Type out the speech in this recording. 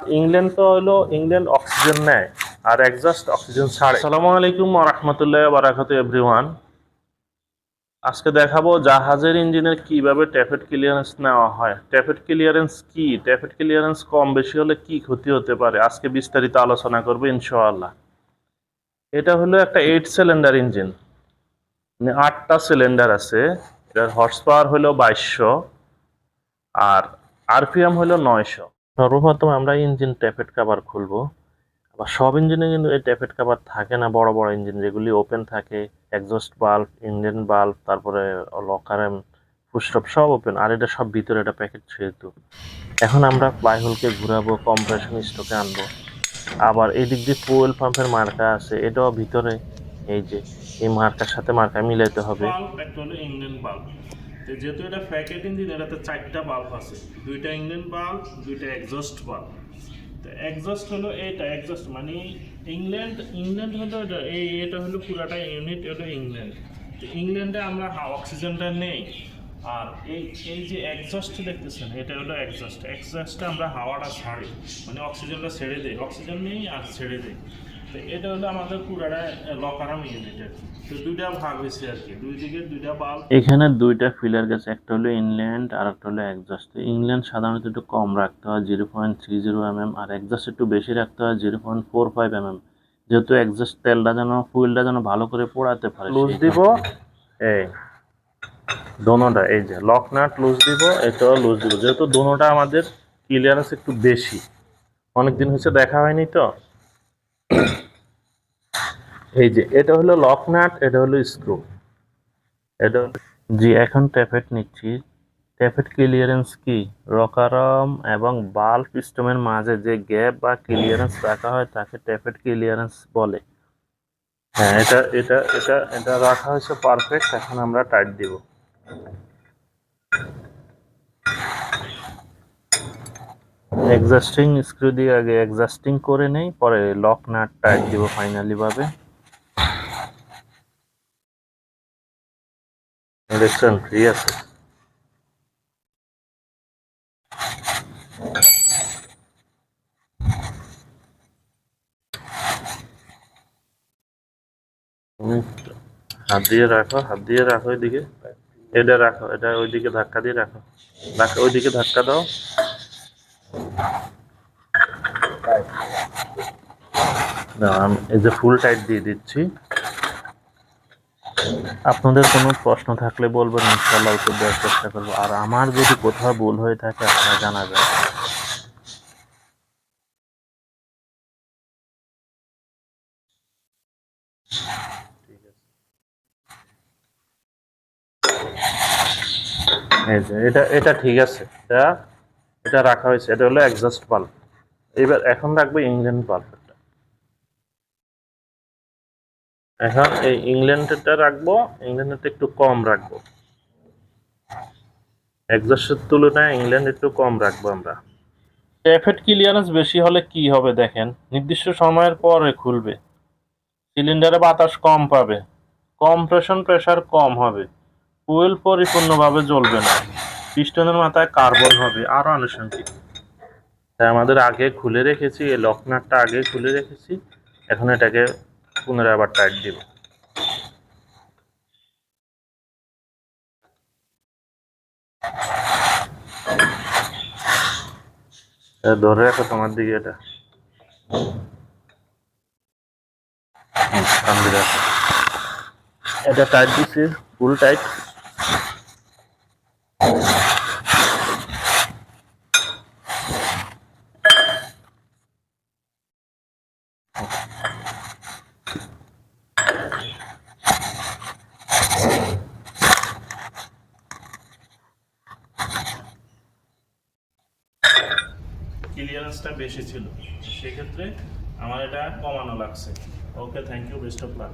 England তো হলো England oxygen নেয়, আর একজাস্ট অক্সিজেন ছাড়ে। আসসালামু আলাইকুম রহমতুল্লাহ বারাকাতু এভরিওয়ান আজকে দেখাবো জাহাজের ইঞ্জিনের কীভাবে ট্যাফেট ক্লিয়ারেন্স নেওয়া হয়। ট্যাফেট ক্লিয়ারেন্স কি? ট্যাফেট ক্লিয়ারেন্স কম বেশি হলে কি ক্ষতি হতে পারে? আজকে বিস্তারিত আলোচনা করব ইনশাআল্লাহ। এটা হলো একটা এইট সিলিন্ডার ইঞ্জিন মানে আটটা সিলিন্ডার আছে এটার হর্স পাওয়ার হলো বাইশশো আর আরপিএম হলো নয়শো। সর্বপ্রথম আমরা ইঞ্জিন ট্যাপেট কাভার খুলবো। আবার সব ইঞ্জিনে কিন্তু এই ট্যাপেট কাভার থাকে না, বড় বড় ইঞ্জিন যেগুলি ওপেন থাকে একজস্ট বাল্ব ইঞ্জিন বাল্ব তারপরে লকারেম ফুস্টপ সব ওপেন আর এটা সব ভিতরে একটা প্যাকেট যেহেতু। এখন আমরা প্লাইহোলকে ঘুরাবো কম্প্রেশন স্টকে আনব। আবার এই দিক দিয়ে ফুয়েল পাম্পের মার্কা আছে, এটাও ভিতরে, এই যে, এই মার্কার সাথে মার্কা মিলাইতে হবে। যেহেতু এটা প্যাকেট ইঞ্জিন, এটাতে চারটা বাল্ব আছে। দুইটা ইঞ্জিন বাল্ব দুইটা এক্সস্ট বাল্ব তো এক্সস্ট হলো এটা এক্সস্ট মানে ইংল্যান্ড ইংল্যান্ড হলো এটা, এই এটা হলো পুরাটা ইউনিট হলো ইংল্যান্ড তো ইংল্যান্ডে আমরা অক্সিজেনটা নেই। আর এই এই যে এক্সস্ট দেখতেছেন, এটা হলো এক্সস্ট এক্সস্টে আমরা হাওয়াটা ছাড়ি মানে অক্সিজেনটা ছেড়ে দেই। অক্সিজেন নেই আর ছেড়ে দেই। তো এটা হলো আমাদের পুরাটা লকারাম ইউনিটের তো দুইটা ভাগ হয়েছে আর কি। দুই দিকে দুইটা বাল্ব। এখানে দুইটা ফিলার গেছে একটা হলো ইনল্যান্ড আর একটা হলো এক্সস্ট ইংল্যান্ড সাধারণত একটু কম রাখতে হয় zero point three zero M M আর এক্সস্ট একটু বেশি রাখতে হয় zero point four five M M যেহেতু এক্সস্ট তেলটা যেন ফুয়েলটা যেন ভালো করে পোড়াতে পারে লুজ দিব। এই দোনোটা এই যে লক নাট লুজ দিব এটাও লুজ দিব। যেহেতু দোনোটা আমাদের ক্লিয়ারেন্স একটু বেশি। অনেকদিন হয়েছে দেখা হয়নি তো। এই যে, এটা হলো লক নাট এটা হলো স্ক্রু এটা জি, এখন ট্যাপেট নিচ্ছি। ট্যাপেট ক্লিয়ারেন্স কি? রকারম এবং বাল্ব সিস্টেমের মাঝে যে গ্যাপ বা ক্লিয়ারেন্স রাখা হয়, তাকে ট্যাপেট ক্লিয়ারেন্স বলে। হ্যাঁ এটা এটা এটা এটা রাখা হয়েছে পারফেক্ট এখন আমরা টাইট দিব। এক্সাস্টিং স্ক্রু দিয়ে আগে এক্সাস্টিং করে নেই, পরে লক নাট টাইট দিব ফাইনালি ভাবে। দেখছেন ফ্রি আছে। হাত দিয়ে রাখো, হাত দিয়ে রাখো ওইদিকে। এটা রাখো, এটা ওইদিকে ধাক্কা দিয়ে রাখো। ধাক্কা ওইদিকে ধাক্কা দাও। এই যে ফুল টাইট দিয়ে দিচ্ছি। আপনাদের কোনো প্রশ্ন থাকলে বলবেন ইনশাল্লাহ উত্তর দেওয়ার চেষ্টা করব। আর আমার যদি কোথাও ভুল হয়ে থাকে, আপনারা জানাবেন। এটা এটা ঠিক আছে। এটা এটা রাখা হয়েছে, এটা হলো এক্সস্ট বাল্ব এবার এখন রাখব ইংল্যান্ড বাল্ব এখন এই ইংল্যান্ডেরটা রাখব ইংল্যান্ডেরটা একটু কম রাখব। এক্সস্টের তুলনায় ইংল্যান্ড একটু কম রাখব আমরা। ট্যাফেট ক্লিয়ারেন্স বেশি হলে কি হবে দেখেন? নির্দিষ্ট সময়ের পরে খুলবে। সিলিন্ডারে বাতাস কম পাবে। কম্প্রেশন প্রেসার কম হবে। ফুয়েল পরিপূর্ণভাবে জ্বলবে না। পিস্টনের মাথায় কার্বন হবে, আরও আনুষঙ্গিক। তাই আমাদের আগে খুলে রেখেছি, এই লকনাটটা আগে খুলে রেখেছি, এখন এটাকে পুনরায় আবার টাইট দিব। ধরে রাখো তোমার দিকে এটা। এটা টাইট দিছি ফুল টাইট ক্লিয়ারেন্সটা বেশি ছিল সেক্ষেত্রে আমার এটা কমানো লাগছে। Okay thank you best of luck